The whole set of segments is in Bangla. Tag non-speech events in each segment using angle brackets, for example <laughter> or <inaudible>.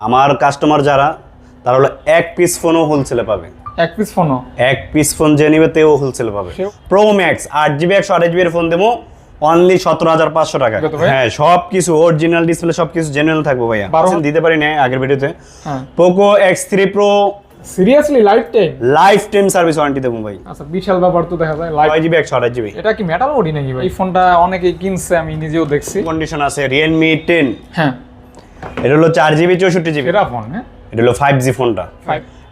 আমার কাস্টমার যারা তারা হলো এক পিস ফোনও হোলসেলে পাবে। এক পিস ফোনও এক পিস ফোন যে নিবে তেও হোলসেলে পাবে। প্রো ম্যাক্স আট জিবি একশো আঠাশ জিবির ফোন দেবো অনলি সতেরো হাজার পাঁচশো টাকা। হ্যাঁ সব কিছু অরিজিনাল ডিসপ্লে সব কিছু জেনুইন থাকবে ভাইয়া। দিতে পারি না আগের ভিডিওতে হ্যাঁ। Poco X three Pro seriously life time life time service warranty দেবো ভাই। আচ্ছা বিশাল ব্যাপার তো দেখা যায় লাইফ জিবি একশো আঠাশ জিবি এটা কি মেটাল বডি নাকি ভাই? এই ফোনটা অনেকেই কিনছে আমি নিজেও দেখছি। কন্ডিশন আছে রিয়েলমি টেন হ্যাঁ। এটা হলো চার জিবি চৌষট্টি জিবি। সেরা ফোন হ্যাঁ? এটা হলো ফাইভ জি ফোনটা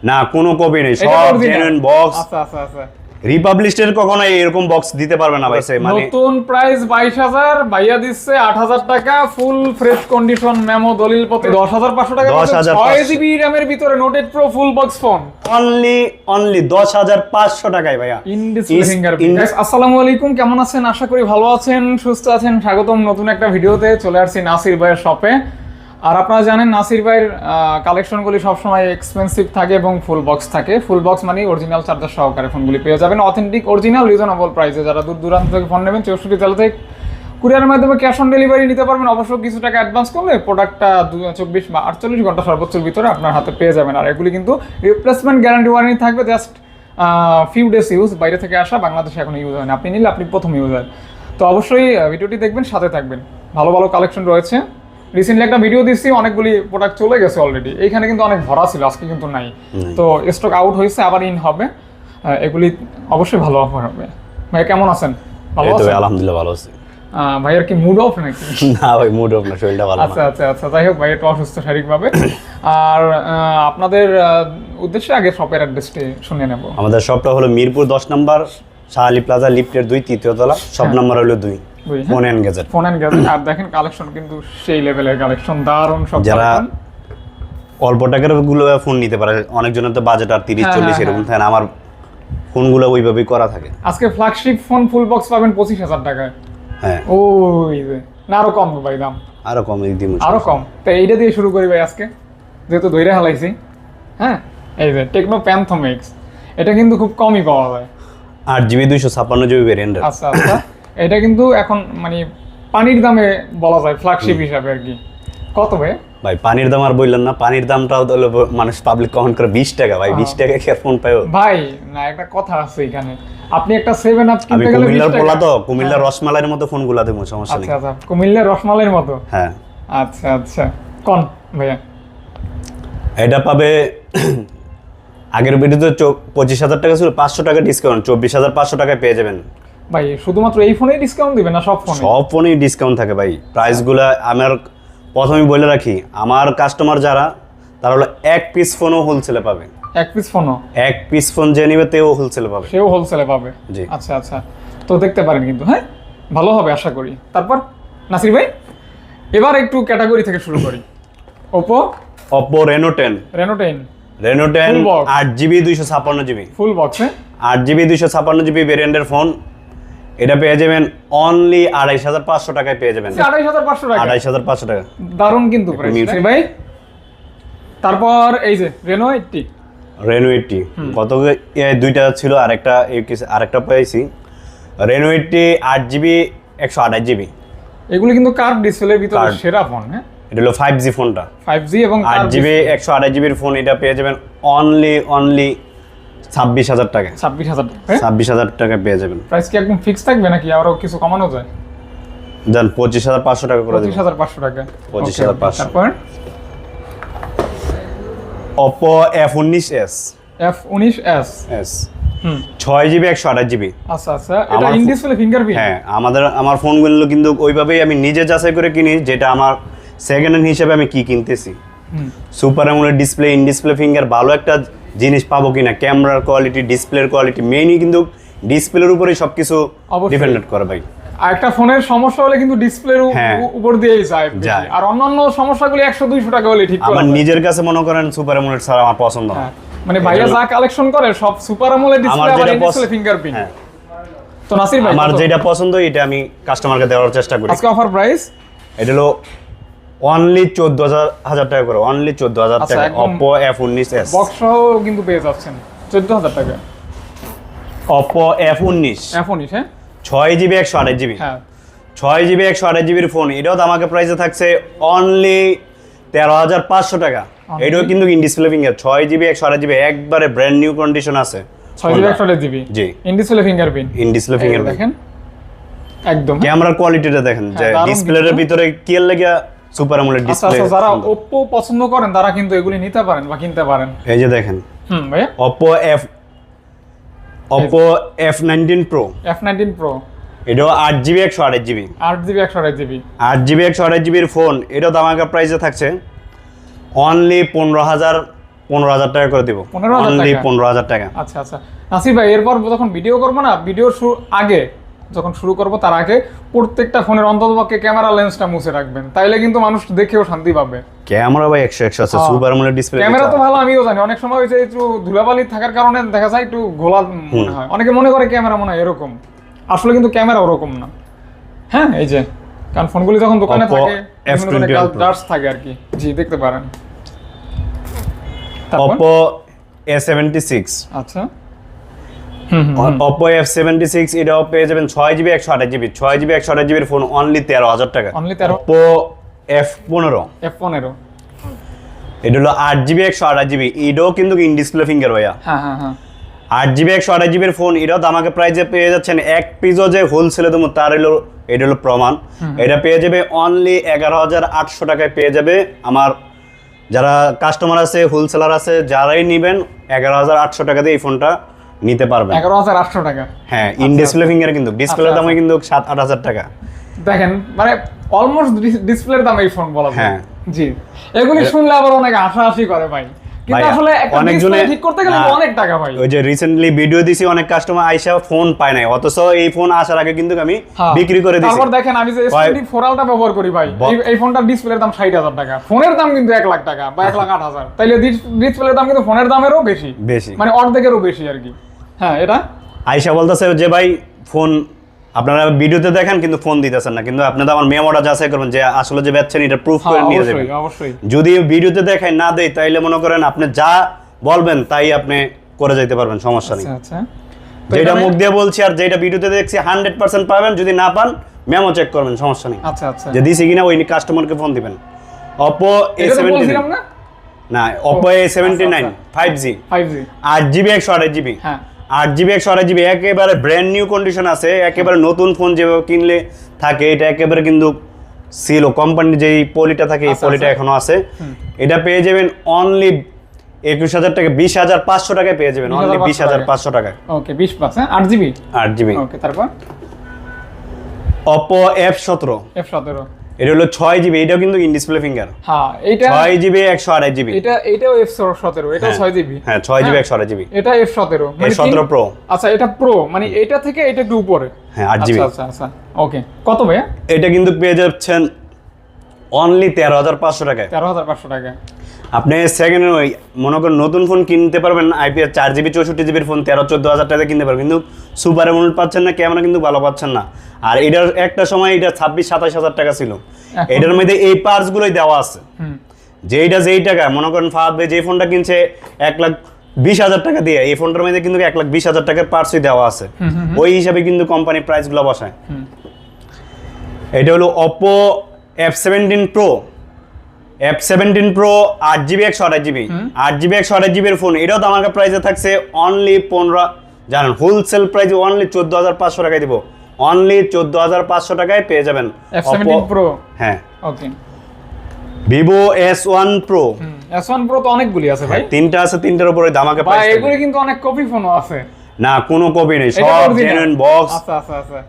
না কোনো কপি নেই সব জেনুইন বক্স আচ্ছা আচ্ছা আচ্ছা। রিপাবলিস্টের কখনো এরকম বক্স দিতে পারবে না ভাই মানে নতুন প্রাইস বাইশ হাজার বাইয়া দিচ্ছে আট হাজার টাকা ফুল ফ্রেশ কন্ডিশন মেমো দলিল পত্র। দশ হাজার পাঁচশো টাকা 10,500 ছয় জিবি র্যামের ভিতরে noted Pro full box phone only only দশ হাজার পাঁচশো টাকায় ভাইয়া। In display Is- fingerprint in- আসসালামু আলাইকুম কেমন আছেন? আশা করি ভালো আছেন সুস্থ আছেন। স্বাগতম নতুন একটা ভিডিওতে। চলে আসছি নাসির ভাইয়ের শপে আর আপনারা জানেন নাসির ভাইয়ের কালেকশনগুলি সবসময় এক্সপেন্সিভ থাকে এবং ফুল বক্স থাকে। ফুল বক্স মানে অরিজিনাল চার্জার সহকারে ফোনগুলি পেয়ে যাবেন। অথেন্টিক অরিজিনাল রিজনেবল প্রাইসে যারা দূর দূরান্ত থেকে ফোন নেবেন, চৌষট্টি জেলা থেকে কুরিয়ারের মাধ্যমে ক্যাশ অন ডেলিভারি নিতে পারবেন। অবশ্য কিছু টাকা অ্যাডভান্স করলে প্রোডাক্টটা দু, চব্বিশ বা আটচল্লিশ ঘণ্টা সর্বোচ্চের ভিতরে আপনার হাতে পেয়ে যাবেন। আর এগুলি কিন্তু রিপ্লেসমেন্ট গ্যারান্টি ওয়ারেন্টি থাকবে। জাস্ট ফিউ ডেজ ইউজ বাইরে থেকে আসা, বাংলাদেশে এখন ইউজ হয় না আপনি নিলে আপনি প্রথম ইউজার তো অবশ্যই ভিডিওটি দেখবেন, সাথে থাকবেন। ভালো ভালো কালেকশন রয়েছে। রিসেন্টলি একটা ভিডিও দিচ্ছি অনেকগুলি প্রোডাক্ট চলে গেছে অলরেডি এইখানে কিন্তু অনেক ভরা ছিল আজকে কিন্তু নাই। তো স্টক আউট হয়েছে আবার ইন হবে। এগুলি অবশ্যই ভালো অফার হবে। ভাই কেমন আছেন? ভালো আছেন? আলহামদুলিল্লাহ ভালো আছি। ভাইয়ের কি মুড অফ নাকি? <laughs> না ভাই মুড অফ না শরীরটা ভালো আচ্ছা আচ্ছা আচ্ছা যাই হোক ভাই একটু অসুস্থ শারীরিকভাবে। <coughs> আর আপনাদের উদ্দেশ্যে আগে শপের অ্যাড্রেসটি শুনে নেব। আমাদের শপটা হলো মিরপুর দশ নম্বর শাহালি প্লাজা লিফটের দুই তৃতীয় তলা। সব নাম্বার হলো দুই। হ্যাঁ? Phone and gadget phone and gadget. আর দেখেন কালেকশন কিন্তু সেই লেভেলের কালেকশন। দারুণ সব যারা অল্প টাকারগুলো ফোন নিতে পারে অনেকজনের তো বাজেট আর তিরিশ হ্যাঁ, চল্লিশ হ্যাঁ, এরকম। থাকে আমার ফোনগুলো ওইভাবেই করা থাকে। আজকে ফ্ল্যাগশিপ ফোন ফুল বক্স পাবেন পঁচিশ হাজার টাকায়। হ্যাঁ। ওই না আরও কম ভাই দাম। আরও কম দিন আরও কম। তো এইটা দিয়ে শুরু করি ভাই আজকে। যেহেতু ধৈর্য হালাইছি। হ্যাঁ? এই যে টেকনো প্যান্থোমিক্স এটা কিন্তু খুব কমই পাওয়া যায়। আট জিবি দুইশো ছাপ্পান্ন জিবি ভেরিয়েন্টের আচ্ছা আচ্ছা। এটা কিন্তু এখন মানে পানির দামে বলা যায় ফ্ল্যাগশিপ হিসাবে আর কি। কত ভাই? ভাই পানির দাম আর বললেন না পানির দামটাও তো হলো মানুষ পাবলিক কমেন্ট করে বিশ টাকা ভাই বিশ টাকা কি ফোন পাইও ভাই না একটা কথা আছে এখানে। আপনি একটা সেভেন আপ কিনতে গেলে কুমিল্লার। পোলা তো কুমিল্লার রসমালাইয়ের মতো ফোনগুলা দেবো সমস্যা নেই। আচ্ছা আচ্ছা কুমিল্লার রসমালাইয়ের মতো? হ্যাঁ। আচ্ছা আচ্ছা। কোন ভাইয়া? এটা পাবে আগের ভিডিওতে পঁচিশ হাজার টাকা ছিল পাঁচশো টাকা ডিসকাউন্ট চব্বিশ হাজার পাঁচশো টাকায় পেয়ে যাবেন। ভাই শুধুমাত্র এই ফোনেই ডিসকাউন্ট দিবেন না সব ফোনে সব ফোনেই ডিসকাউন্ট থাকে ভাই। প্রাইসগুলো আমার প্রথমেই বলে রাখি আমার কাস্টমার যারা তারা হলো এক পিস ফোনও হোলসেলে পাবে। এক পিস ফোনও এক পিস ফোন যে নিবে তেও হোলসেলে পাবে। সেও হোলসেলে পাবে? জি। আচ্ছা আচ্ছা। তো দেখতে পারেন কিন্তু হ্যাঁ? ভালো হবে আশা করি। তারপর নাসির ভাই এবার একটু ক্যাটাগরি থেকে শুরু করি। Oppo Oppo Reno ten Reno ten Reno ten আট জিবি দুইশো ছাপ্পান্ন জিবি ফুল বক্সে আট জিবি দুইশো ছাপ্পান্ন জিবি ভেরিয়েন্টের ফোন এটা পেয়ে যাবেন অনলি আড়াইশ হাজার পাঁচশো টাকায় পেয়ে যাবেন। আড়াইশ হাজার পাঁচশো টাকা আড়াইশ হাজার পাঁচশো টাকা। দারুণ কিন্তু ভাই? তারপর এই যে রেনো এইটটি রেনো এইটটি গত দুইটা ছিল আরেকটা আরেকটা পেয়েছি। রেনো এইটটি আট জিবি একশো আঠাশ জিবি এগুলো কিন্তু কার্ভ ডিসপ্লের ভিতরে সেরা ফোন হ্যাঁ? এটা হলো ফাইভ জি ফোনটা ফাইভ জি এবং আট জিবি একশো আঠাশ জিবির ফোন এটা পেয়ে যাবেন অনলি অনলি ছাব্বিশ হাজার টাকা। ছাব্বিশ হাজার ছাব্বিশ হাজার টাকা পেয়ে যাবেন। প্রাইস কি একদম ফিক্স থাকবে নাকি? আরও কিছু কমানো যায়? দেন পঁচিশ হাজার পাঁচশো টাকা করে পঁচিশ হাজার পাঁচশো টাকা। 25,500 Okay, okay, তারপর? অপো এফ উনিশ এস এফ উনিশ এস এস ছয় জিবি একশো আঠাশ জিবি আচ্ছা আচ্ছা। এটা ইন ডিসপ্লে ফিঙ্গারপ্রিন্ট হ্যাঁ আমাদের আমার ফোনগুলো কিন্তু ওইভাবেই আমি নিজে যাচাই করে কিনি যেটা আমার সেকেন্ড হ্যান্ড হিসেবে আমি কি কিনতেছি। Super AMOLED display in display finger ভালো একটা জিনিস পাবো কিনা ক্যামেরার কোয়ালিটি ডিসপ্লের কোয়ালিটি মেইনই কিন্তু ডিসপ্লের উপরেই সব কিছু ডিপেন্ডেন্ট করে ভাই। আর একটা ফোনের সমস্যা হলে কিন্তু ডিসপ্লের হ্যাঁ। উপর দিয়েই যায়। আর অন্যান্য সমস্যাগুলি একশো দুইশো টাকা হলে ঠিক আমার নিজের কাছে মনে করেন সুপার অ্যামোলেড ছাড়া আমার পছন্দ না। হ্যাঁ। মানে ভাইয়া যা কালেকশন করে সব সুপার আমার ডিসপ্লে আবার ডিসপ্লে ফিঙ্গারপ্রিন্ট হ্যাঁ। তো নাসির ভাই আমার যেটা পছন্দ এটা আমি কাস্টমারকে দেওয়ার চেষ্টা করি। আজকে অফার প্রাইস এটা হলো অনলি চোদ্দ হাজার টাকা করে অনলি চোদ্দ হাজার আচ্ছা, টাকা একদম- অপো এফ উনিশ এস বক্স সহ কিন্তু পেয়ে যাচ্ছেন চোদ্দ হাজার টাকা। অপো এফ উনিশ। এফ উনিশ হ্যাঁ? ছয় জিবি একশো আঠাশ জিবি হ্যাঁ। ছয় জিবি একশো আঠাশ জিবির ফোন এটাও তো আমাকে প্রাইসে থাকছে অনলি তেরো হাজার পাঁচশো টাকা। এটাও কিন্তু ইন ডিসপ্লে ফিঙ্গার ছয় জিবি একশো আঠাশ জিবি একবারে ব্র্যান্ড নিউ কন্ডিশন আছে। ছয় জিবি একশো GB G. In display fingerprint in display finger দেখেন একদম ক্যামেরার কোয়ালিটিটা দেখেন যে হ্যাঁ, দারুণ ডিসপ্লের ভিতরে কি লেগে সুপার আমোলেড আচ্ছা ডিসপ্লে আচ্ছা যারা ওপ্পো পছন্দ করেন তারা কিন্তু এগুলি নিতে পারেন বা কিনতে পারেন। এই যে দেখেন। হুম ভাইয়া? Oppo F Oppo F19 Pro F nineteen Pro এটাও আট জিবি একশো আঠাশ জিবি আট জিবি একশো আঠাশ জিবি আট জিবি একশো আঠাশ জিবির ফোন এটাও দামাকা প্রাইসে থাকছে। অনলি পনেরো হাজার পনেরো হাজার টাকা করে দিব। 15,000 অনলি টাকা? পনেরো হাজার টাকা। আচ্ছা আচ্ছা। নাসির ভাই এরপর যখন ভিডিও করব না ভিডিও শুরু আগে যখন শুরু করব তার আগে প্রত্যেকটা ফোনের অন্ততপক্ষে ক্যামেরা লেন্সটা মুছে রাখবেন। তাইলে কিন্তু মানুষ দেখেও শান্তি পাবে। ক্যামেরা ভাই একশো একশো আছে হ্যাঁ। সুপার আমোলেড ডিসপ্লে ক্যামেরা তো ভালো আমিও জানি। অনেক সময় হয়েছে একটু ধুলাবালি থাকার কারণে দেখা যায় একটু ঘোলা মনে হয়। অনেকে মনে করে ক্যামেরা মনে হয় এরকম। আসলে কিন্তু ক্যামেরা ওরকম না। হ্যাঁ এই যে কারণ ফোনগুলি যখন দোকানে থাকে F21 Pro। ডার্স থাকে আর কি। জি দেখতে পারেন। Oppo A76 আচ্ছা। হুম হুম Oppo F76 এটাও পেয়ে যাবেন ছয় জিবি একশো আঠাশ জিবি ছয় জিবি একশো আঠাশ জিবির ফোন অনলি তেরো হাজার টাকা। অনলি তেরো? F15 এফ পনেরো। এটা হলো আট জিবি একশো আঠাশ জিবি এটাও কিন্তু ইন ডিসপ্লে ফিঙ্গার ভাইয়া। হ্যাঁ হ্যাঁ হ্যাঁ। আট জিবি একশো আঠাশ জিবির ফোন এটাও দামাকে প্রাইজে পেয়ে যাচ্ছেন। এক পিসও যে হোলসেলে দেবো তার হলো এটা হলো প্রমাণ। এটা পেয়ে যাবে অনলি এগারো হাজার আটশো টাকায় পেয়ে যাবে আমার যারা কাস্টমার আছে হোলসেলার আছে যারাই নেবেন এগারো হাজার আটশো টাকা দিয়ে এই ফোনটা নিতে পারবেন। এগারো হাজার আটশো টাকা। হ্যাঁ ইন ডিসপ্লে ফিঙ্গার কিন্তু ডিসপ্লের আচ্ছা, দামে কিন্তু সাত আট হাজার টাকা। দেখেন মানে অলমোস্ট ডিসপ্লের দাম এই ফোন বলা হ্যাঁ। জি। এগুলি শুনলে আবার অনেক আশাআশি করে ভাই। কিন্তু আসলে ঠিক করতে গেলে অনেক টাকা ভাই। ওই যে রিসেন্টলি ভিডিও দিছি অনেক কাস্টমার আইসা ফোন পায় নাই। অথচ এই ফোন আসার আগে কিন্তু আমি হ্যাঁ। বিক্রি করে দিছি। তারপর দেখেন আমি যে ভাই- S24 ফোরালটা ব্যবহার করি ভাই এই- ফোনটার ডিসপ্লের দাম ষাট হাজার টাকা। ফোনের দাম কিন্তু এক লাখ টাকা বা এক লাখ আট হাজার। তাইলে ডিসপ্লের দাম কিন্তু ফোনের দামেরও বেশি। বেশি। মানে অর্ধেকেরও বেশি আর কি। হ্যাঁ এটা? আইসা বলতেছে যে ভাই ফোন আপনারা ভিডিওতে দেখেন কিন্তু ফোন দিতেছেন না। কিন্তু আপনারা আমার মেমোটা যাচাই করবেন যে আসলে যে বেচছেন এটা প্রুফ হ্যাঁ, করে নিয়ে যাবেন। যদি ভিডিওতে দেখাই না দেই তাইলে মনে করেন আপনি যা বলবেন তাই আপনি করে যাইতে পারবেন সমস্যা নেই। আচ্ছা আচ্ছা। যেটা মুখ দিয়ে বলছি আর যেটা ভিডিওতে দেখছি হান্ড্রেড পার্সেন্ট পাবেন যদি না পান মেমো চেক করবেন সমস্যা নেই। আচ্ছা আচ্ছা। যে দিছি কিনা ওই কাস্টমারকে ফোন দিবেন। অপো এ সেভেন্টি না? Oppo A seventy nine. Five G five G আট জিবি একশো আঠাশ জিবি হ্যাঁ। আট জিবি একশো আঠাশ জিবি একেবারে ব্র্যান্ড নিউ কন্ডিশন আছে একেবারে নতুন ফোন যেভাবে কিনলে থাকে এটা একেবারে কিন্তু ছিল। কোম্পানির যেই পলিটা থাকে এই আচ্ছা, পলিটা আচ্ছা। এখনও আছে। এটা পেয়ে যাবেন অনলি একুশ হাজার টাকা বিশ হাজার পাঁচশো টাকায় পেয়ে যাবেন অনলি বিশ হাজার পাঁচশো টাকায়। ওকে বিশ পাঁচ হ্যাঁ? আট জিবি? আট জিবি। ওকে তারপর? অপো এফ সতেরো। এফ সতেরো। এটা হলো ছয় জিবি এটাও কিন্তু ইন ডিসপ্লে ফিঙ্গার হ্যাঁ এটা ছয় জিবি একশো আঠাশ জিবি এটা এটাও এফ সতেরো এটা ছয় জিবি হ্যাঁ ছয় জিবি একশো আঠাশ জিবি এটা এফ সতেরো সতেরো প্রো আচ্ছা এটা প্রো মানে এটা থেকে এটা একটু উপরে। হ্যাঁ আট জিবি আচ্ছা আচ্ছা আচ্ছা ওকে কত ভাইয়া? এটা কিন্তু পেয়ে যাচ্ছেন অনলি তেরো হাজার পাঁচশো টাকায়। তেরো হাজার পাঁচশো টাকা আপনি সেকেন্ড ওই মনে করেন নতুন ফোন কিনতে পারবেন আইপিএস চার জিবি চৌষট্টি জিবির ফোন তেরো চোদ্দ হাজার টাকা কিনতে পারবেন। কিন্তু সুপার এমন পাচ্ছেন না ক্যামেরা কিন্তু ভালো পাচ্ছেন না। আর এটার একটা সময় এটা ছাব্বিশ সাতাশ হাজার টাকা ছিল। এটার মধ্যে এই পার্টসগুলোই দেওয়া আছে। যেইটা যেই টাকা মনে করেন ফাহাদ ভাই যে ফোনটা কিনছে এক লাখ বিশ হাজার টাকা দিয়ে এই ফোনটার মধ্যে কিন্তু এক লাখ বিশ হাজার টাকার পার্টসই দেওয়া আছে। ওই হিসাবে কিন্তু কোম্পানি প্রাইসগুলো বসায়। এটা হলো Oppo F seventeen Pro F seventeen Pro আট জিবি একশো আঠাশ জিবি আট জিবি একশো আঠাশ জিবির ফোন এটাও তো আমার প্রাইসে থাকছে অনলি পনেরো জানেন হোলসেল প্রাইস অনলি চোদ্দ হাজার পাঁচশো টাকায় দিব। অনলি চোদ্দ হাজার পাঁচশো টাকায় পেয়ে যাবেন। প্রো হ্যাঁ। Okay Vivo S one Pro S one Pro তো অনেকগুলি আছে ভাই। তিনটা আছে তিনটার উপরে ভাই প্রাইস এগুলি কিন্তু অনেক কপি ফোনও আছে। না কোনো কপি নেই সব? জেনুইন বক্স আচ্ছা আচ্ছা আচ্ছা।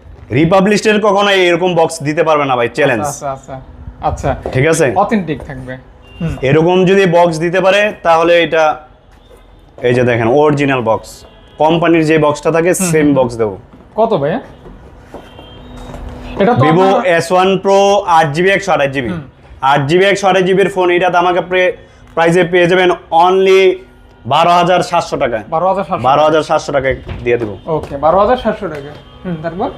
কখনো এরকম বক্স দিতে পারবে না ভাই চ্যালেঞ্জ আচ্ছা আচ্ছা। আচ্ছা ঠিক আছে? অথেন্টিক থাকবে। এরকম যদি বক্স দিতে পারে তাহলে এটা এই যে দেখেন অরিজিনাল বক্স কোম্পানির যে বক্সটা থাকে সেম বক্স দেবো। কত ভাইয়া? এটা ভিভো এস ওয়ান প্রো আট জিবি একশো আঠাশ জিবি আট জিবি একশো আঠাশ জিবির ফোন এটা আমাকে প্রাইসে পেয়ে যাবেন অনলি বারো হাজার সাতশো টাকায়। বারো হাজার সাতশো বারো হাজার সাতশো টাকায় দিয়ে দেবো। ওকে বারো হাজার সাতশো টাকা। হুম তারপর?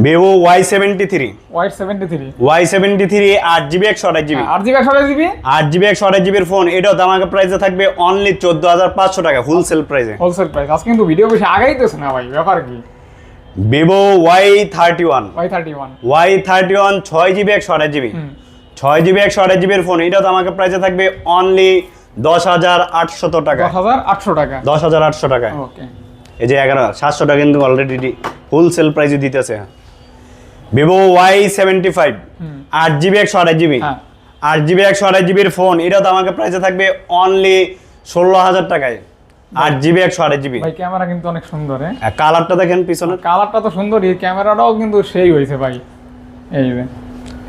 Vivo Y seventy three Y seventy three Y seventy three আট জিবি একশো আঠাশ জিবি আট জিবি একশো আঠাশ জিবি আট জিবি একশো আঠাশ জিবির ফোন এটাও দামাকে প্রাইসে থাকবে অনলি চোদ্দ হাজার পাঁচশো টাকা হোলসেল প্রাইসে হোলসেল প্রাইস আজকে কিন্তু ভিডিও বেশি আগাইতেছে না ভাই ব্যাপার কি? Vivo Y thirty one Y thirty one Y thirty one ছয় জিবি একশো আঠাশ জিবি। ছয় জিবি একশো আঠাশ জিবির ফোন এটা তো আমাকে প্রাইসে থাকবে অনলি দশ হাজার আটশত টাকা। দশ হাজার আটশো টাকা। দশ হাজার আটশো টাকায় ওকে এই যে এগারো সাতশো টাকা কিন্তু অলরেডি হোলসেল প্রাইসে দিতেছে। ভিভো ওয়াই সেভেন্টি ফাইভ আট জিবি একশো আঠাশ জিবি। হ্যাঁ। আট জিবি একশো আঠাশ জিবির ফোন এটা তো আমাকে প্রাইসে থাকবে অনলি ষোলো হাজার টাকায়। আট জিবি একশো আঠাশ জিবি। ভাই ক্যামেরা কিন্তু অনেক সুন্দর হ্যাঁ? কালারটা দেখেন পিছনে। কালারটা তো সুন্দরই ক্যামেরাটাও কিন্তু সেই হয়েছে ভাই। এই যে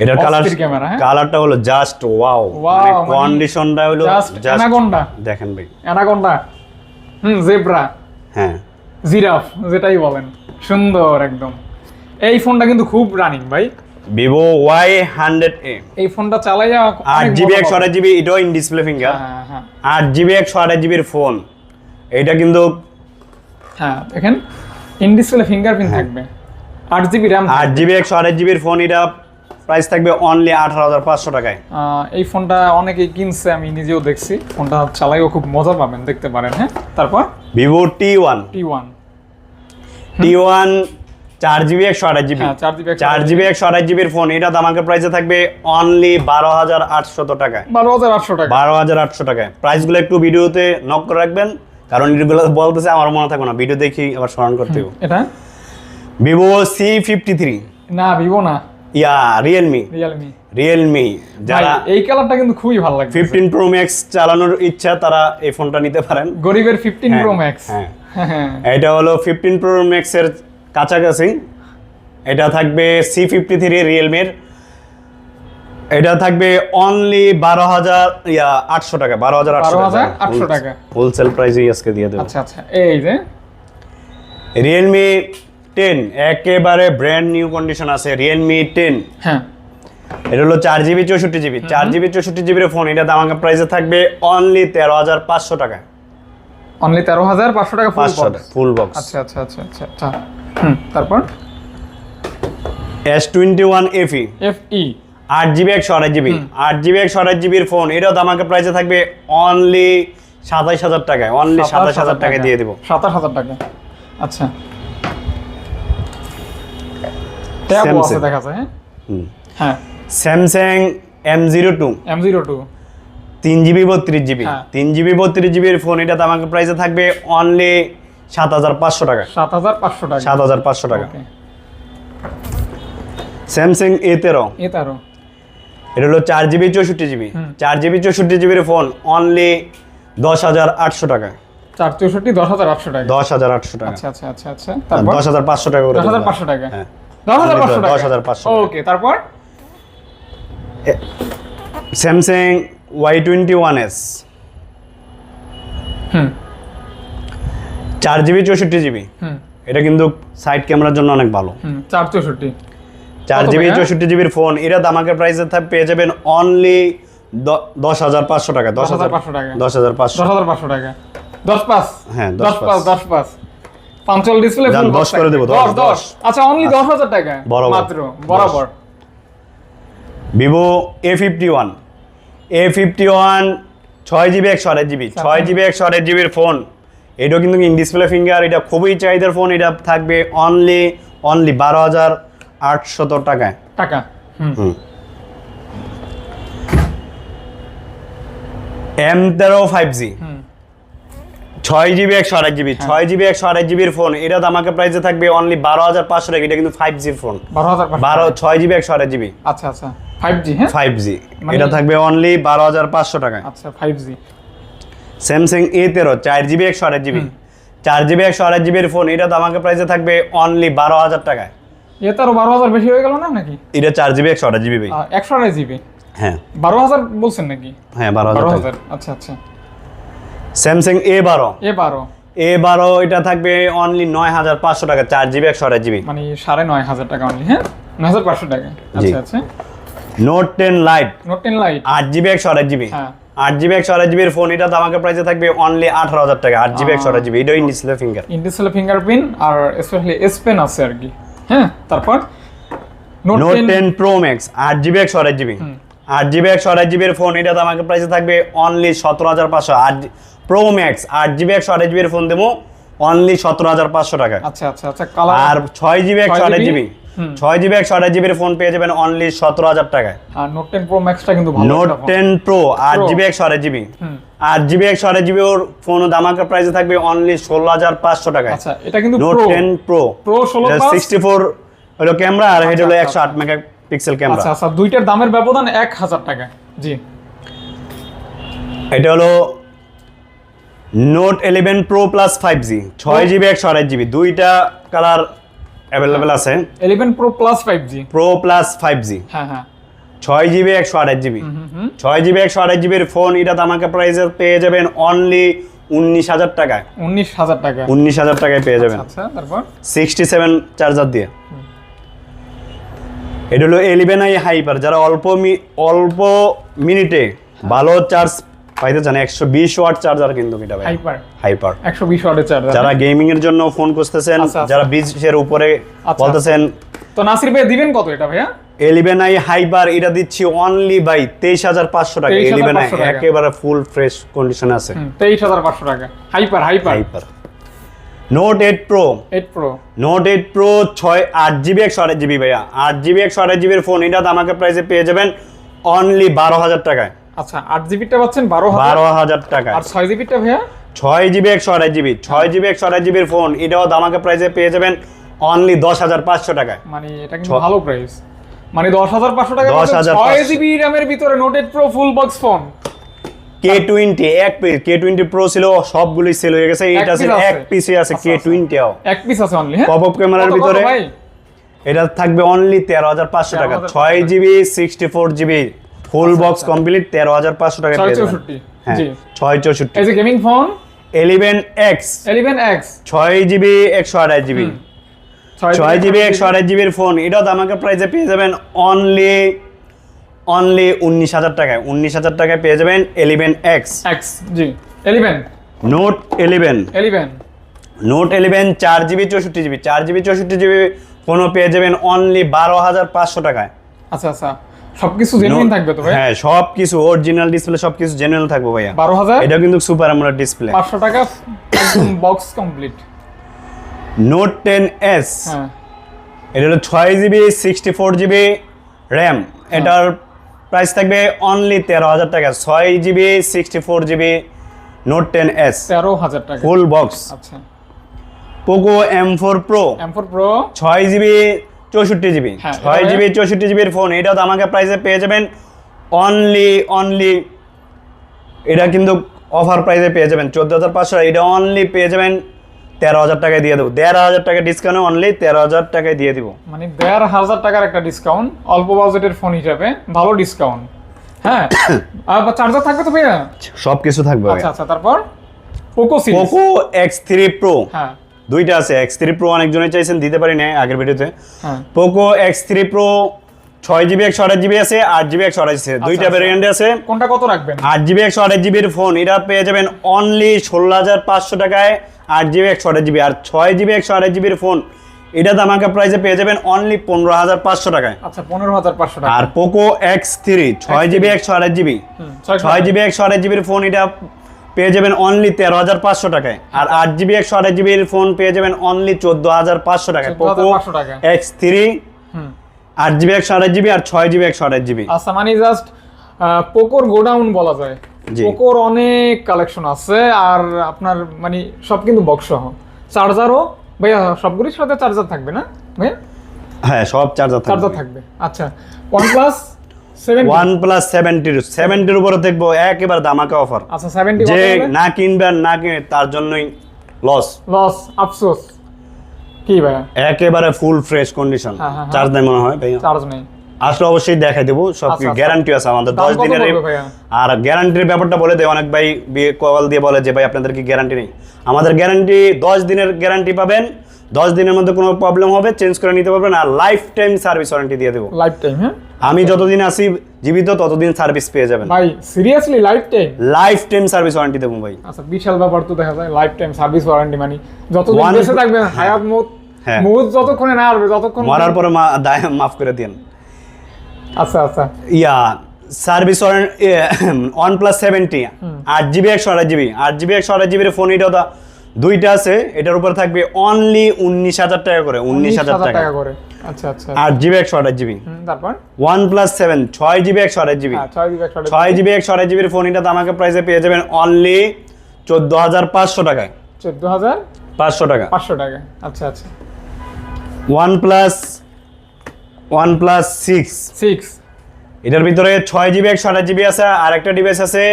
এটার কালার হ্যাঁ? কালারটা হলো জাস্ট ওয়াও কন্ডিশনটা হলো জাস্ট জাস্ট অ্যানাকোন্ডা দেখেন ভাই। অ্যানাকোন্ডা হুম জেব্রা হ্যাঁ। জিরাফ যেটাই বলেন। সুন্দর একদম। এই ফোনটা কিন্তু খুব রানিং ভাই। ভিভো ওয়াই হান্ড্রেড এ এই ফোনটা চালাইয়া আট জিবি একশো আঠাশ জিবি এটাও ইন ডিসপ্লে ফিঙ্গার আট জিবি একশো আঠাশ জিবির ফোন এটা কিন্তু হ্যাঁ দেখেন ইন ডিসপ্লে ফিঙ্গারপ্রিন্ট থাকবে। আট জিবি র্যাম আট জিবি একশো আঠাশ জিবির ফোন এটা প্রাইস থাকবে অনলি আঠারো হাজার পাঁচশো টাকায়। এই ফোনটা অনেকেই কিনছে আমি নিজেও দেখছি। ফোনটা চালাইও খুব মজা পাবেন দেখতে পারেন হ্যাঁ। তারপর? Vivo T one T one T one চার জিবি একশো আঠাশ জিবি হ্যাঁ চার জিবি একশো আঠাশ জিবির ফোন এটা দামাকে প্রাইসে থাকবে অনলি বারো হাজার আটশত টাকায়। বারো হাজার আটশো টাকা বারো হাজার আটশো টাকায়। প্রাইসগুলো একটু ভিডিওতে নক করে রাখবেন কারণ এগুলো বলতেছে আমার মনে থাকবে না। ভিডিও দেখি আবার স্মরণ করতে হবে। এটা? ভিভো সি ফিফটি থ্রি না ভিভো না। ইয়া রিয়েলমি রিয়েলমি রিয়েলমি যারা এই কালারটা কিন্তু খুবই ভালো লাগছে ফিফটিন প্রো ম্যাক্স চালানোর ইচ্ছা তারা এই ফোনটা নিতে পারেন। গরিবের ফিফটিন প্রো ম্যাক্স হ্যাঁ। হ্যাঁ। এটা হলো ফিফটিন প্রো ম্যাক্সের কাছাকাছি। এটা থাকবে সি ফিফটি থ্রি রিয়েলমির এটা থাকবে অনলি বারো হাজার ইয়া আটশো টাকা বারো হাজার আটশো 12,800 টাকা। হোলসেল প্রাইসেই আজকে দিয়ে দেবো। আচ্ছা আচ্ছা এই যে। রিয়েলমি টেন একেবারে ব্র্যান্ড নিউ কন্ডিশন আছে রিয়েলমি টেন হ্যাঁ। এটা হলো চার জিবি চৌষট্টি জিবি। চার জিবি চৌষট্টি জিবির ফোন এটা দাম আমাকে প্রাইসে থাকবে অনলি তেরো হাজার পাঁচশো টাকা। অনলি তেরো হাজার পাঁচশো টাকা ফুল পাঁচশো ফুল বক্স আচ্ছা আচ্ছা আচ্ছা আচ্ছা আচ্ছা। হুম তারপর? S twenty one F E F E আট জিবি একশো আঠাশ জিবি। আট জিবি একশো আঠাশ জিবির ফোন এটাও তো আমাকে প্রাইসে থাকবে অনলি সাতাইশ হাজার টাকায় অনলি সাতাশ হাজার টাকা দিয়ে দেবো। সাতাশ হাজার টাকা আচ্ছা। ট্যাবও আছে। দেখা যায় হ্যাঁ? হ্যাঁ। Samsung M zero two M zero two তিন জিবি বত্রিশ জিবি। হ্যাঁ। তিন জিবি বত্রিশ জিবির ফোন এটা তো আমাকে প্রাইসে থাকবে অনলি সাত হাজার পাঁচশো টাকা। সাত হাজার পাঁচশো টাকা। সাত হাজার পাঁচশো টাকা। স্যামসাং এ তেরো। এ এটা হলো চার জিবি চৌষট্টি জিবি। চার জিবি চৌষট্টি জিবির ফোন অনলি দশ হাজার আটশো টাকা। চার চৌষট্টি দশ হাজার আটশো টাকা। দশ হাজার আটশো টাকা। আচ্ছা আচ্ছা আচ্ছা আচ্ছা। তারপর? দশ হাজার পাঁচশো টাকা দশ হাজার। পাঁচশো টাকা। হ্যাঁ। দশ হাজার পাঁচশো টাকা। দশ হাজার পাঁচশো ওকে তারপর? Samsung Y twenty one S হুম। চার জিবি চৌষট্টি জিবি। এটা কিন্তু সাইড ক্যামেরার জন্য অনেক ভালো। চার চৌষট্টি। চার জিবি চৌষট্টি জিবির ফোন এটা দামাকে প্রাইসে পেয়ে যাবেন অনলি দশ হাজার পাঁচশো টাকা দশ হাজার 10,500 টাকা। দশ হাজার পাঁচশো। দশ হাজার পাঁচশো টাকা। দশ পাঁচ। হ্যাঁ, দশ পাঁচ। দশ পাঁচ। পাঞ্চল ডিসপ্লে দশ করে দেবো, দশ, দশ। আচ্ছা অনলি দশ হাজার টাকা? বরাবর। মাত্র বরাবর। Vivo A fifty one A fifty one ছয় জিবি একশো আঠাশ জিবি। ছয় জিবি একশো আঠাশ জিবির ফোন এটাও কিন্তু ইন ডিসপ্লে ফিঙ্গার এটা খুবই চাহিদার ফোন এটা থাকবে অনলি অনলি বারো হাজার আটশত টাকায়। টাকা হুম। এম তেরো ফাইভ জি ছয় জিবি একশো আঠাশ জিবি ছয় জিবি একশো আঠাশ জিবির ফোন এটা তো আমাকে প্রাইসে থাকবে অনলি বারো হাজার পাঁচশো টাকা এটা কিন্তু ফাইভ জি ফোন বারো হাজার বারো ছয় জিবি একশো আঠাশ জিবি আচ্ছা আচ্ছা। ফাইভ জি হ্যাঁ? ফাইভ জি মানে- এটা থাকবে অনলি বারো হাজার পাঁচশো টাকায়। আচ্ছা ফাইভ জি স্যামসাং এ তেরো চার জিবি একশো আঠাশ জিবি চার জিবি একশো আঠাশ জিবির ফোন এটা তো আমাকে প্রাইসে থাকবে অনলি বারো হাজার টাকায়। এ তো আরও বারো হাজার বেশি হয়ে গেল না নাকি? এটা চার জিবি একশো আঠাশ জিবি একশো আড়াই জিবি হ্যাঁ। বারো হাজার বলছেন নাকি? হ্যাঁ বারো হাজার আচ্ছা আচ্ছা। স্যামসাং এ বারো। এ বারো। এ বারো এটা থাকবে অনলি নয় হাজার পাঁচশো টাকা চার জিবি একশো আঠাশ জিবি মানে সাড়ে নয় হাজার টাকা অনলি হ্যাঁ? নয় হাজার পাঁচশো টাকা আচ্ছা আচ্ছা। Note ten Lite Note ten Lite আট জিবি একশো আঠাশ জিবি হ্যাঁ। আট জিবি একশো আঠাশ জিবির ফোন এটা আমাকে প্রাইসে থাকবে অনলি আঠারো হাজার টাকা। আট জিবি একশো আঠাশ জিবি এটাই display finger in display fingerprint R specially S pen আছে আর কি। হ্যাঁ তারপর নোট টেন প্রো ম্যাক্স আট জিবি একশো আঠাশ জিবি আট জিবি একশো আঠাশ জিবির ফোন এটা আমাকে প্রাইসে থাকবে অনলি সতেরো হাজার পাঁচশো। আট প্রো ম্যাক্স আট জিবি একশো আঠাশ জিবির ফোন দেবো অনলি সতেরো হাজার পাঁচশো টাকা আচ্ছা আচ্ছা আচ্ছা কালার আর ছয় জিবি একশো 6GB? জিবি ছয় জিবি একশো আঠাশ জিবির ফোন পেয়ে যাবেন অনলি সতেরো হাজার টাকায়। আর নোট টেন প্রো ম্যাক্সটা কিন্তু নোট টেন প্রো আট জিবি একশো আঠাশ জিবি। আট জিবি একশো আঠাশ জিবি ওর ফোন দামাকা প্রাইসে থাকবে অনলি ষোলো হাজার পাঁচশো টাকায়। আচ্ছা এটা কিন্তু Note ten Pro 16 plus? Sixty four হলো ক্যামেরা আর এটা হলো আচ্ছা, একশো আট মেগা পিক্সেল ক্যামেরা আচ্ছা আচ্ছা দুইটার দামের ব্যবধান এক হাজার টাকা জি। এটা হলো Note eleven Pro plus five G ছয় জিবি একশো আঠাশ জিবি দুইটা কালার অ্যাভেলেবেল আছে? Eleven Pro plus five G Pro plus five G হ্যাঁ হ্যাঁ। ছয় জিবি একশো আঠাশ জিবি ছয় জিবি একশো আঠাশ জিবির ফোন এটা আমাকে প্রাইসে পেয়ে যাবেন অনলি উনিশ হাজার টাকায়। উনিশ হাজার টাকা উনিশ হাজার টাকায় পেয়ে যাবেন। আচ্ছা তারপর? সিক্সটি সেভেন চার্জার দিয়ে। এটা হলো এলিভেন আই হাইপার যারা অল্প অল্প মিনিটে ভালো চার্জ পাইতে চান ওয়াট চার্জার কিন্তু এটা ভাই। হাইপার ওয়াটের চার্জার যারা গেমিং এর জন্য ফোন খুঁজতেছেন আচ্ছা, আচ্ছা। যারা উপরে আচ্ছা। বলতেছেন তো নাসির ভাই দিবেন কত এটা ভাইয়া? এলিভেন আই হাইপার এটা দিচ্ছি অনলি বাই তেইশ হাজার পাঁচশো টাকা। এলিভেন আই একেবারে ফুল ফ্রেশ কন্ডিশন আছে। তেইশ হাজার পাঁচশো টাকা। Hyper hyper hyper Note eight Pro eight Pro Note eight Pro ছয় আট জিবি একশো আঠাশ জিবি ভাইয়া। আট জিবি একশো আঠাশ জিবির ফোন এটা আমাকে প্রাইসে পেয়ে যাবেন অনলি বারো হাজার টাকায়। আচ্ছা আট জিবিটা পাচ্ছেন বারো বারো হাজার টাকায় আর ছয় জিবিটা ভাইয়া? ছয় জিবি একশো আঠাশ জিবি ছয় জিবি একশো আঠাশ জিবির ফোন এটাও দামাকে প্রাইসে পেয়ে যাবেন অনলি দশ হাজার পাঁচশো টাকায়। মানে এটা কিন্তু ভালো প্রাইস মানে দশ হাজার পাঁচশো টাকা 10,500 ছয় জিবি র্যামের ভিতরে noted Pro full box phone K twenty এক পিস কে টোয়েন্টি প্রো ছিল সবগুলোই সেল হয়ে গেছে। এটা আছে এক পিসে আছে আচ্ছা, কে আচ্ছা। টোয়েন্টিও এক পিস আছে অনলি পপ আপ ক্যামেরার ভিতরে এটা থাকবে অনলি তেরো হাজার পাঁচশো টাকা। ছয় GB sixty four GB. Full box complete তেরো হাজার পাঁচশো টাকা ছয় পেয়ে যাবেন। চৌষট্টি হ্যাঁ জি। ছয় চৌষট্টি। এই যে gaming phone eleven X eleven X ছয় জিবি একশো আঠাশ জিবি ছয় জিবি একশো আঠাশ জিবির ফোন এটাও আমাকে প্রাইসে পেয়ে যাবেন অনলি অনলি উনিশ হাজার টাকায়। উনিশ হাজার টাকায় পেয়ে যাবেন eleven X X G. Eleven note eleven eleven note eleven চার জিবি চৌষট্টি জিবি চার জিবি চৌষট্টি জিবি ফোনও পেয়ে যাবেন অনলি বারো হাজার পাঁচশো টাকায়। আচ্ছা আচ্ছা। সবকিছু জেনুইন থাকবে তো ভাই? হ্যাঁ সব কিছু অরিজিনাল ডিসপ্লে সব কিছু জেনুইন থাকব ভাইয়া। বারো হাজার? এটা কিন্তু সুপার আমোলেড ডিসপ্লে পাঁচশো টাকা box complete Note ten S হ্যাঁ। এটা হলো ছয় GB sixty four GB RAM এটার প্রাইস থাকবে অনলি তেরো হাজার টাকা। ছয় GB sixty four GB Note ten S তেরো হাজার টাকা। ফুল বক্স আচ্ছা। Poco M four Pro M four Pro ছয় জিবি চৌষট্টি জিবি হ্যাঁ, ছয় জিবি চৌষট্টি জিবির ফোন এটাও তো আমাকে প্রাইসে পেয়ে যাবেন। অনলি অনলি এটা কিন্তু অফার প্রাইসে পেয়ে যাবেন। চোদ্দ হাজার পাঁচশো এটা অনলি পেয়ে যাবেন তেরো হাজার টাকায় দিয়ে দেবো। দেড় হাজার টাকা ডিসকাউন্ট অনলি তেরো হাজার টাকায় দিয়ে দিব। মানে দেড় হাজার টাকার একটা ডিসকাউন্ট অল্প বাজেটের ফোন হিসাবে ভালো ডিসকাউন্ট হ্যাঁ <coughs> আর চার্জার থাকবে তো ভাইয়া? সব কিছু থাকবে আচ্ছা আচ্ছা তারপর Poco series Poco X three Pro হ্যাঁ। দুইটা আছে এক্স থ্রি প্রো অনেকজনে চাইছেন দিতে পারি না আগের ভিডিওতে। পোকো এক্স থ্রি প্রো ছয় জিবি একশো আঠাশ জিবি আছে আট জিবি একশো আঠাশ আছে। দুইটা আচ্ছা। ভ্যারিয়েন্ট আছে। কোনটা কত রাখবেন? আট জিবি একশো আঠাশ জিবির ফোন এটা পেয়ে যাবেন অনলি ষোলো হাজার পাঁচশো টাকায় আট জিবি একশো আঠাশ জিবি আর ছয় জিবি একশো আঠাশ জিবির ফোন এটা দামাকা প্রাইসে পেয়ে যাবেন অনলি পনেরো হাজার পাঁচশো টাকায়। আচ্ছা পনেরো হাজার পাঁচশো টাকা। আর পোকো এক্স থ্রি ছয় জিবি একশো আঠাশ জিবি ছয় ছয় জিবি একশো আঠাশ জিবির ফোন এটা পেয়ে যাবেন অনলি তেরো হাজার পাঁচশো টাকায়। আর আট জিবি একশো আঠাশ জিবির ফোন পেয়ে যাবেন অনলি চোদ্দ হাজার পাঁচশো টাকায়। পোকো এক্স থ্রি হুম। আট জিবি একশো আঠাশ জিবি আর ছয় জিবি একশো আঠাশ জিবি আচ্ছা মানে জাস্ট পোকোর গোডাউন বলা যায়। পোকোর অনেক কালেকশন আছে আর আপনার মানে সব কিন্তু বক্স সহ। চার্জারও ভাইয়া সবগুলির সাথে চার্জার থাকবে না ভাইয়া? হ্যাঁ সব চার্জার চার্জার থাকবে থাকবে। আচ্ছা ওয়ান প্লাস ওয়ান প্লাস সেভেন্টির সেভেন্টির উপরে দেখব একেবারে দামাকা অফার আচ্ছা সেভেন্টি যে না কিনবেন না কিনে তার জন্যই লস লস আফসোস। কি ভাইয়া? একেবারে ফুল ফ্রেশ কন্ডিশন চার্জ দেয় মনে হয় ভাইয়া। চার্জ নেই। আসলে অবশ্যই দেখাই দেবো সব আচ্ছা, আচ্ছা। গ্যারান্টি আছে আমাদের। দশ দিনের আর গ্যারান্টির ব্যাপারটা বলে দেয় অনেক ভাই কল দিয়ে বলে যে ভাই আপনাদের কি গ্যারান্টি নেই? আমাদের গ্যারান্টি দশ দিনের গ্যারান্টি পাবেন দশ দিনের মধ্যে কোনো প্রবলেম হবে চেঞ্জ করে নিতে পারবেন আর লাইফ টাইম সার্ভিস ওয়ারেন্টি দিয়ে দেবো। লাইফ টাইম হ্যাঁ? আমি যতদিন আসি জীবিত ততদিন সার্ভিস পেয়ে যাবেন। ভাই seriously life time life time service warranty দেবো ভাই। আচ্ছা বিশাল ব্যাপার তো দেখা যায় লাইফ টাইম সার্ভিস ওয়ারেন্টি মানে। যতদিন বেঁচে থাকবেন হায়াত মুত হ্যাঁ। মুত যতক্ষণে না আসবে ততক্ষণ মরার পরে দায় মাফ করে দিন আচ্ছা আচ্ছা। Yeah service one plus seventy আট জিবি একশো আঠাশ জিবি আট জিবি একশো আঠাশ জিবির ফোন এটা দুইটা আছে এটার উপর থাকবে অনলি উনিশ হাজার টাকা করে উনিশ হাজার টাকা। করে। আচ্ছা আচ্ছা। আট জিবি একশো আঠাশ জিবি। হুম, তারপর? ওয়ান প্লাস সেভেন ছয় জিবি একশো আঠাশ জিবি। হ্যাঁ ছয় জিবি একশো আঠাশ ছয় জিবি। একশো আঠাশ জিবির ফোন এটা আমাকে প্রাইসে পেয়ে যাবেন অনলি চোদ্দ হাজার পাঁচশো টাকায়। চোদ্দ হাজার পাঁচশো টাকা। পাঁচশো টাকা। আচ্ছা আচ্ছা। One plus one plus six. Six. এটার ভিতরে ছয় জিবি একশো আঠাশ জিবি আছে আর একটা ডিভাইস আছে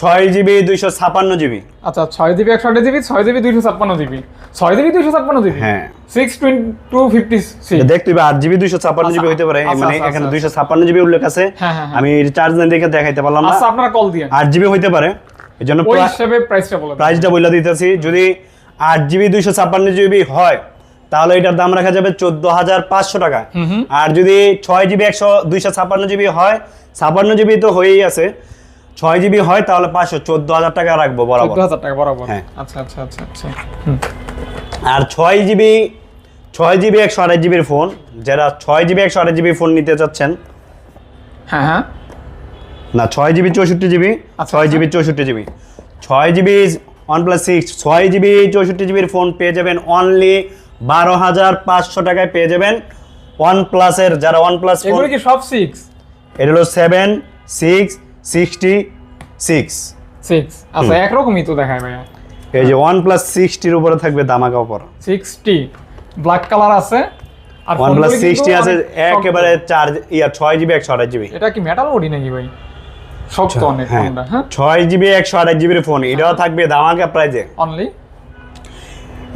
ছয় জিবি দুইশো ছাপান্ন জিবি। আচ্ছা ছয় জিবি একশো আঠাশ জিবি ছয় জিবি দুইশো ছাপ্পান্ন জিবি। ছয় জিবি দুইশো ছাপ্পান্ন জিবি? হ্যাঁ। সিক্স টোয়েন্টি টু ফিফটি দেখতে হবে আট জিবি দুইশো ছাপান্ন জিবি আচ্ছা, হতে পারে। আচ্ছা, মানে আচ্ছা, এখানে আচ্ছা, দুইশো ছাপান্ন জিবি উল্লেখ আছে। হ্যাঁ, হ্যাঁ, হ্যাঁ। আমি চার্জ না দেখে দেখাইতে পারলাম না। আচ্ছা আপনারা কল দিয়ে। আট জিবি হইতে পারে। এই জন্য প্রাইসটা বলে প্রাইসটা বলে দিতেছি। যদি আট জিবি দুইশো ছাপ্পান্ন জিবি হয় তাহলে এটার দাম রাখা যাবে চোদ্দ হাজার পাঁচশো টাকা। আর যদি ছয় জিবি একশো দুইশো ছাপ্পান্ন জিবি হয় ছাপ্পান্ন জিবি তো হয়েই আছে। ছয় জিবি হয় তাহলে পাঁচশো চোদ্দ হাজার টাকা রাখব বরাবর। চোদ্দ হাজার টাকা বরাবর? হ্যাঁ। আচ্ছা আচ্ছা আচ্ছা আচ্ছা। আর ছয় জিবি ছয় জিবি একশো আঠাশ জিবির ফোন যারা ছয় জিবি একশো আঠাশ জিবি ফোন নিতে চাচ্ছেন হ্যাঁ হ্যাঁ। না ছয় জিবি চৌষট্টি জিবি আচ্ছা, ছয় জিবি চৌষট্টি জিবি ছয় জিবি ওয়ান প্লাস সিক্স ছয় জিবি চৌষট্টি জিবির ফোন পেয়ে যাবেন অনলি বারো হাজার পাঁচশো টাকায় পেয়ে যাবেন ওয়ান প্লাসের যারা ওয়ান প্লাস এগুলো কি সব সিক্স এটা হলো seven six sixty six six আচ্ছা একরকমই তো দেখায় ভাইয়া। এই যে ওয়ান প্লাস সিক্সটির উপরে থাকবে দামাকা অফার। সিক্সটি ব্ল্যাক কালার আছে। আর ওয়ান প্লাস সিক্সটি আছে একেবারে চার ইয়া ছয় জিবি একশো আঠাশ জিবি। এটা কি মেটাল বডি নাকি ভাই? শক্ত অনেক হ্যাঁ। হ্যাঁ? ছয় জিবি একশো আঠাশ জিবির ফোন এটাও থাকবে দামাকা প্রাইজে অনলি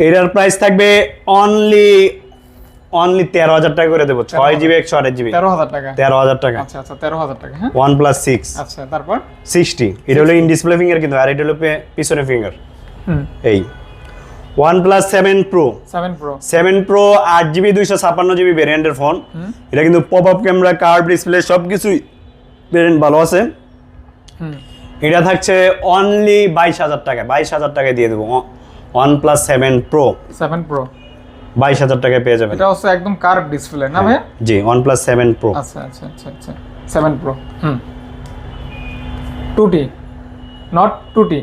এটার প্রাইস থাকবে অনলি অনলি তেরো হাজার টাকা করে দেবো। ছয় জিবি একশো আঠাশ জিবি। তেরো হাজার টাকা। তেরো হাজার টাকা। আচ্ছা আচ্ছা তেরো হাজার টাকা ওয়ান প্লাস সিক্স আচ্ছা তারপর? সিক্সটি এটা হলো ইন ডিসপ্লে ফিঙ্গার কিন্তু আর এটা হলো পিছনে ফিঙ্গার এই। One plus seven pro seven pro seven pro আট জিবি দুইশো ছাপ্পান্ন জিবি ভ্যারিয়েন্টের ফোন এটা কিন্তু pop up camera curve display সব কিছুই ভ্যারিয়েন্ট ভালো আছে। এটা থাকছে অনলি বাইশ হাজার টাকা। বাইশ হাজার টাকায় দিয়ে দেবো। One plus seven pro seven pro বাইশ হাজার টাকায় পেয়ে যাবেন। এটা হচ্ছে একদম কার্ভ ডিসপ্লে না ভাই জি ওয়ান প্লাস সেভেন প্রো আচ্ছা আচ্ছা আচ্ছা আচ্ছা। Seven pro hmm. Two T not two T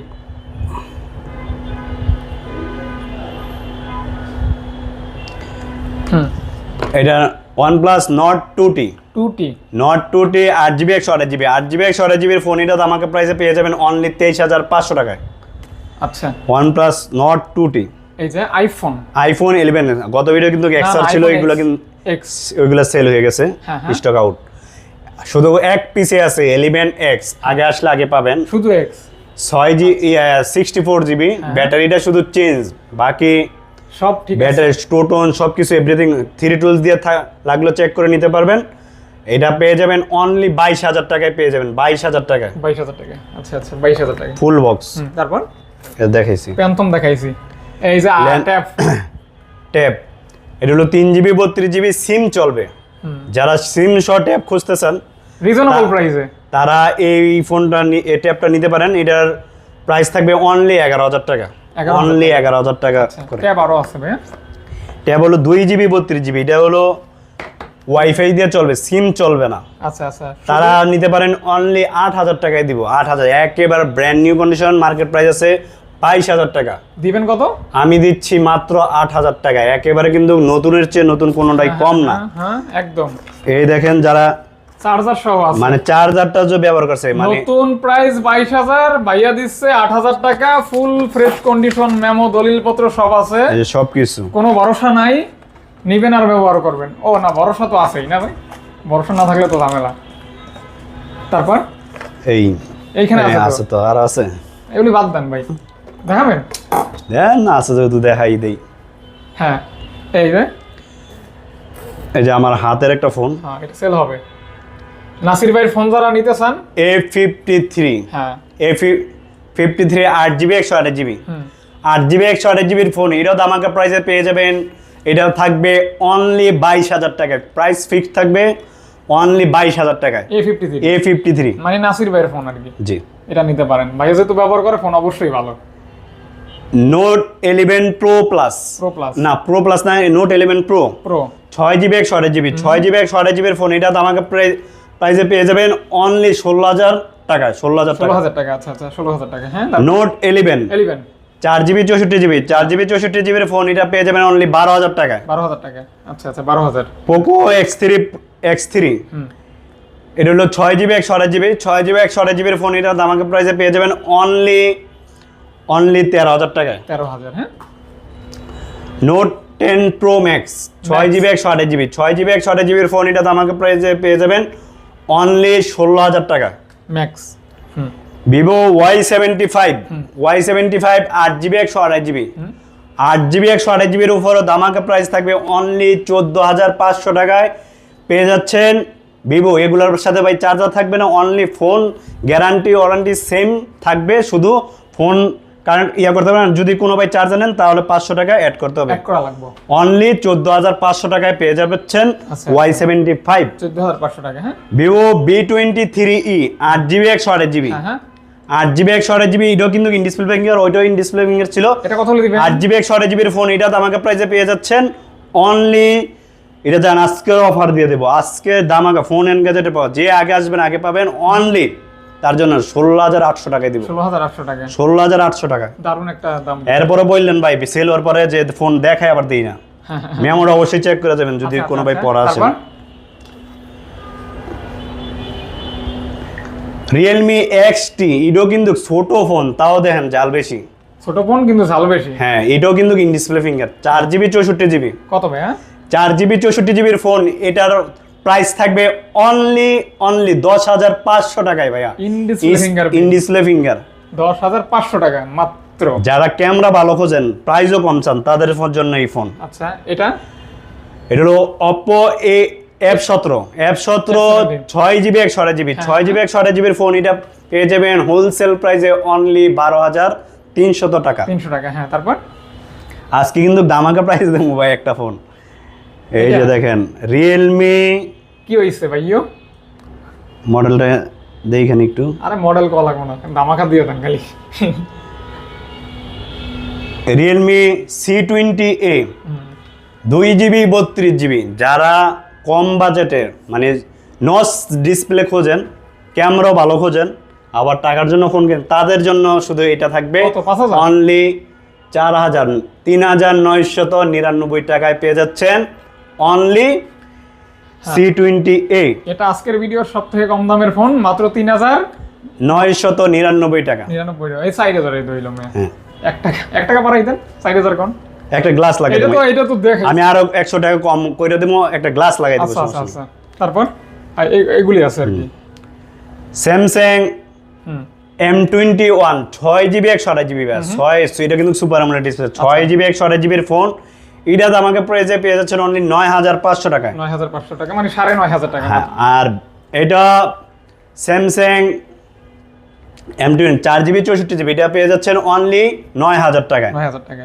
হুম। এটা one plus not two T two T not two T আট জিবি একশো আঠাশ জিবি আট জিবি একশো আঠাশ জিবির ফোন এটা আমাকে প্রাইসে পেয়ে যাবেন অনলি তেইশ হাজার পাঁচশো টাকায়। আচ্ছা। One plus not two T এই যে আইফোন আইফোন ইলেভেন গত ভিডিও কিন্তু এক্সার ছিল এগুলো কিন্তু এক্স ওইগুলো সেল হয়ে গেছে হ্যাঁ, হ্যাঁ। স্টক আউট শুধু এক পিসে আছে এলিভেন এক্স আগে আসলে আগে পাবেন। শুধু এক্স ছয় জি সিক্সটি ফোর জিবি হ্যাঁ। ব্যাটারিটা শুধু চেঞ্জ বাকি সব ঠিক ব্যাটারি স্টোটন সব কিছু এভরিথিং থ্রি টুলস দিয়ে লাগল চেক করে নিতে পারবেন। এটা পেয়ে যাবেন অনলি বাইশ হাজার টাকায় পেয়ে যাবেন। বাইশ হাজার টাকায়। বাইশ হাজার টাকা আচ্ছা আচ্ছা বাইশ হাজার টাকা ফুল বক্স তারপর? দেখাইছি। প্যান্থম দেখাইছি। এই যে ট্যাপ ট্যাব <coughs> এটা হলো তিন জিবি বত্রিশ জিবি সিম চলবে। যারা সিম সহ ট্যাব খুঁজতেছেন রিজনেবল প্রাইসে তারা এই ফোনটা এই ট্যাবটা নিতে পারেন। এটার প্রাইস থাকবে অনলি এগারো হাজার টাকা। অনলি এগারো হাজার টাকা ট্যাপ আরও আছে ভাই ট্যাব হলো দুই জিবি বত্রিশ জিবি এটা হলো ওয়াইফাই দিয়ে চলবে সিম চলবে না। আচ্ছা আচ্ছা। তারা নিতে পারেন অনলি আট হাজার টাকায় দিব। আট হাজার একেবারে brand new condition market price আছে বাইশ হাজার টাকা। দিবেন কত? আমি দিচ্ছি মাত্র আট হাজার টাকা। একেবারে কিন্তু নতুনের চেয়ে নতুন কোনোটাই কম না। হ্যাঁ, হ্যাঁ একদম। এই দেখেন যারা চার্জার সহ আছে। মানে চার্জারটা যে ব্যবহার করছে মানে নতুন প্রাইস ভাইয়া দিচ্ছে টাকা ফুল ফ্রেশ কন্ডিশন মেমো দলিল পত্র সব আছে। কোনো ভরসা নাই নিবেন আর ব্যবহার করবেন। ও না ভরসা তো আছেই না ভাই। ভরসা না থাকলে তো ঝামেলা। তারপর? এই এইখানে আছে তো আর আছে? এগুলি বাদ দেন ভাই। দেখাবেন? দেন না আছে যেহেতু দেখাই দেই। হ্যাঁ এই যে। এই যে আমার হাতের একটা ফোন। হ্যাঁ এটা সেল হবে। নাসির ভাইয়ের ফোন যারা নিতে চান এ ফিফটি থ্রি হ্যাঁ। এ ফিফটি থ্রি আট জিবি একশো আঠাশ জিবি। আট জিবি একশো আঠাশ জিবির ফোন এটাও দামাকা প্রাইসে পেয়ে যাবেন। এটাও থাকবে অনলি বাইশ হাজার টাকায়। প্রাইস ফিক্স থাকবে অনলি বাইশ হাজার টাকায়। A fifty three A fifty three মানে নাসির ভাইয়ের ফোন আর কি। জি। এটা নিতে পারেন। যেহেতু ব্যবহার করে ফোন অবশ্যই ভালো। Note eleven pro plus pro plus না প্রো প্লাস না নোট ইলেভেন প্রো প্রো ছয় জিবি একশো আঠাশ জিবি ছয় জিবি একশো আঠাশ জিবির ফোন এটা তো আমাকে প্রাইসে পেয়ে যাবেন অনলি ষোলো হাজার টাকায় ষোলো হাজার ষোলো টাকা হাজার টাকা আচ্ছা আচ্ছা ষোলো হাজার টাকা হ্যাঁ নোট ইলেভেন এলিভেন চার জিবি চৌষট্টি জিবি চার জিবি চৌষট্টি জিবির ফোন এটা পেয়ে যাবেন অনলি বারো হাজার টাকায়। বারো হাজার টাকা আচ্ছা আচ্ছা বারো হাজার। Poco X three X three এটা হলো ছয় জিবি একশো আঠাশ জিবি ছয় জিবি একশো আঠাশ জিবির ফোন এটা দামাকে প্রাইসে পেয়ে যাবেন অনলি অনলি তেরো হাজার টাকায়। তেরো হাজার হ্যাঁ? নোট টেন প্রো ম্যাক্স ছয় জিবি একশো আঠাশ জিবি ছয় জিবি একশো আঠাশ জিবির ফোন এটা দামাকে প্রাইসে পেয়ে যাবেন অনলি ষোলো হাজার টাকা। Max Vivo Y seventy five Y seventy five আট জিবি একশো আঠাশ জিবি আট জিবি একশো আঠাশ জিবির উপরও দামাকা প্রাইস থাকবে অনলি চোদ্দ হাজার পাঁচশো টাকায়। পেয়ে যাচ্ছেন ভিভো এগুলোর সাথে ভাই চার্জার থাকবে না only phone guarantee warranty same থাকবে শুধু ফোন কারেন্ট ইয়া করতে হবে না যদি কোনো ভাই চার্জার নেন তাহলে পাঁচশো টাকা অ্যাড করতে হবে। অনলি চোদ্দ হাজার পাঁচশো টাকায় পেয়ে যাচ্ছেন। ওয়াই সেভেন্টি ফাইভ চোদ্দ হাজার পাঁচশো টাকা হ্যাঁ? Vivo V twenty three e আট জিবি একশো জিবি হ্যাঁ হ্যাঁ। আট জিবি একশো আঠাশ জিবি এটাও কিন্তু ইন ডিসপ্লে ফিঙ্গার ওইটাও ইন ডিসপ্লে ফিঙ্গার ছিল। এটা কত হলে আট জিবি একশো আঠাশ জিবির ফোন এটা দামাকা প্রাইসে পেয়ে যাচ্ছেন। অনলি এটা জান আজকে অফার দিয়ে দেবো। আজকে দামাকা ফোন এন্ড গ্যাজেটে পাওয়া যে আগে আসবেন আগে পাবেন অনলি তার জন্য ষোলো হাজার আটশো টাকায় দিব। ষোলো হাজার আটশো টাকা। ষোলো হাজার আটশো টাকা। দারুণ একটা দাম। এরপরে বললেন ভাই সেল হওয়ার পরে যে ফোন দেখায় আবার দিই না। <laughs> অবশ্যই চেক করে যাবেন যদি আচ্ছা, কোনো আচ্ছা, ভাই আচ্ছা। পড়া আছে। রিয়েলমি এক্স টি এটাও কিন্তু ছোট ফোন তাও দেখেন জাল বেশি। ছোট ফোন কিন্তু ঝাল বেশি। হ্যাঁ এটাও কিন্তু ইন ডিসপ্লে ফিঙ্গার চার জিবি চৌষট্টি জিবি কত ভাই হ্যাঁ? চার জিবি চৌষট্টি জিবির ফোন এটার প্রাইস থাকবে অনলি অনলি দশ হাজার পাঁচশো টাকায় ভাইয়া। ইন ডিসপ্লে ফিঙ্গার দশ হাজার পাঁচশো টাকা মাত্র। যারা ক্যামেরা ভালো খোঁজেন প্রাইসও কম চান তাদের জন্য এই ফোন। আচ্ছা এটা? এটা হলো অপো এ এফ সতেরো। এফ সতেরো ছয় জিবি একশো আঠাশ জিবি ছয় জিবি একশো আঠাশ জিবির ফোন এটা পেয়ে যাবেন হোলসেল প্রাইসে অনলি বারো হাজার তিনশত টাকা। তিনশো টাকা হ্যাঁ তারপর? আজকে কিন্তু দামাকা প্রাইস দেবো ভাই একটা ফোন এই যে দেখেন রিয়েলমি কি হয়েছে ভাই ইয়ো মডেলটা দেখেন একটু। আরে মডেল কল লাগবো না দামাকা দিয়ে দেন খালি। রিয়েলমি সি টোয়েন্টি এ দুই জিবি বত্রিশ জিবি যারা কম বাজেটের মানে নস ডিসপ্লে খোঁজেন ক্যামেরা ভালো খোঁজেন আবার টাকার জন্য ফোন কেন তাদের জন্য শুধু এটা থাকবে? অনলি চার হাজার তিন হাজার নয়শত নিরানব্বই টাকায় পেয়ে যাচ্ছেন। অনলি টোয়েন্টি এ এটা আজকের ভিডিওর সব থেকে কম দামের ফোন মাত্র টাকা। নিরানব্বই টাকা। এই চার হাজার এই দইল মেয়ে হ্যাঁ টাকা এক টাকা পারাই দেন। চার হাজার কোন। একটা গ্লাস লাগাই এটা তো এটা তো দেখ আমি আরও একশো টাকা কম দেবো একটা গ্লাস লাগাই দেবো আচ্ছা আচ্ছা আচ্ছা। তারপর? আর এই- এগুলি আছে আর কি। স্যামসাং এম টোয়েন্টি ওয়ান ছয় জিবি একশো আঠাশ জিবি ব্যাস। ছয় এটা কিন্তু সুপার আমরা ডিসপ্লে ছয় জিবি একশো আঠাশ জিবির ফোন এটা আমাকে প্রাইজে পেয়ে যাচ্ছেন অনলি নয় হাজার পাঁচশো টাকায়। নয় হাজার পাঁচশো টাকা মানে সাড়ে নয় হাজার টাকা। হ্যাঁ আর এটা স্যামসাং এম টোয়েন্টি চার জিবি চৌষট্টি জিবি এটা পেয়ে যাচ্ছেন অনলি নয় হাজার টাকায়। নয় হাজার টাকা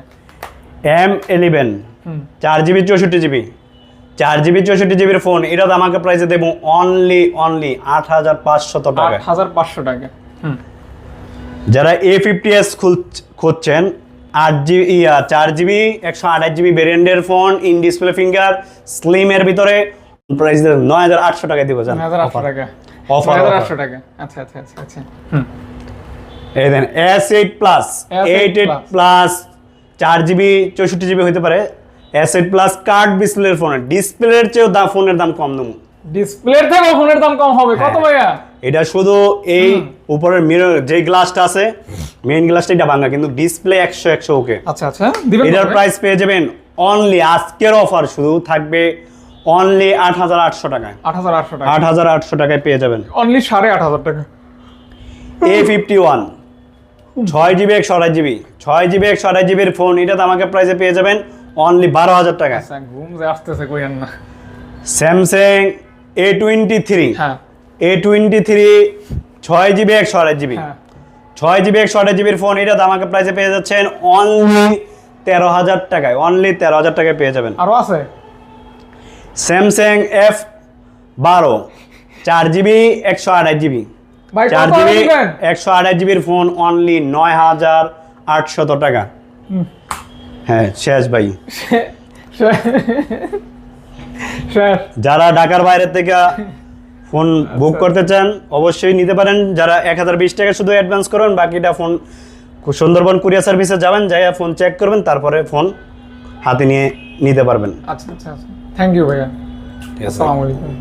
এম ইলেভেন হুম। চার জিবি চৌষট্টি জিবি চার জিবি চৌষট্টি জিবির ফোন এটা আমাকে প্রাইসে দেবো অনলি অনলি আট হাজার পাঁচশত আট টাকায় হাজার পাঁচশো টাকা হুম। যারা এ ফিফটি এস খুঁজছেন আট জিবি ইয়া চার জিবি একশো আঠাশ জিবি ভেরিয়েন্টের ফোন ইন ডিসপ্লে ফিঙ্গার স্লিমের ভিতরে প্রাইস নয় হাজার আটশো টাকায় দিব জান আটশো টাকা। টাকা। আচ্ছা আচ্ছা আচ্ছা আচ্ছা। হুম। এই দেন S eight plus eight eight plus চার জিবি চৌষট্টি জিবি হতে পারে। এস এইট প্লাস কার্ড ডিসপ্লের ফোন ডিসপ্লের চেয়েও দাম ফোনের দাম কম দেবো। ডিসপ্লের থেকে ফোনের দাম কম হবে। কত হ্যাঁ। ভাইয়া? এটা শুধু এই উপরের মিরর যে গ্লাসটা আছে মেইন গ্লাসটা এটা ভাঙা কিন্তু ডিসপ্লে একশো একশো ওকে আচ্ছা আচ্ছা এটার প্রাইস পেয়ে যাবেন অনলি আজকের অফার শুধু থাকবে অনলি আট হাজার আটশো টাকায়। আট হাজার আটশো টাকা। আট হাজার আটশো টাকায় পেয়ে যাবেন। অনলি সাড়ে আট হাজার টাকা। এ ফিফটি ওয়ান ছয় জিবি একশো আঠাশ জিবি ছয় জিবি একশো আঠাশ জিবির ফোন এটা তো আমাকে প্রাইসে পেয়ে যাবেন অনলি বারো হাজার টাকায়। আচ্ছা ঘুম যে আসতেছে কইয়েন না। স্যামসাং এ টোয়েন্টি থ্রি হ্যাঁ। এ টোয়েন্টি থ্রি ছয় জিবি একশো আঠাশ জিবি হ্যাঁ। ছয় জিবি একশো আঠাশ জিবির ফোন এটা তো আমাকে প্রাইসে পেয়ে যাচ্ছেন অনলি তেরো হাজার টাকায় অনলি তেরো হাজার টাকায় পেয়ে যাবেন। আরও আছে? স্যামসাং এফ বারো চার জিবি একশো আঠাশ জিবি চার জিবি একশো আঠাশ জিবির ফোন অনলি নয় হাজার আটশত টাকা। হ্যাঁ শেষ ভাই। যারা ঢাকার বাইরে থেকে ফোন বুক করতে চান অবশ্যই নিতে পারেন। যারা এক হাজার বিশ টাকা শুধু অ্যাডভান্স করুন বাকিটা ফোন সুন্দরবন কুরিয়ার সার্ভিসে যাবেন যাইয়া ফোন চেক করবেন তারপরে ফোন হাতে নিয়ে নিতে পারবেন। আচ্ছা আচ্ছা আচ্ছা। থ্যাংক ইউ ভাইয়া। আসসালামু আলাইকুম।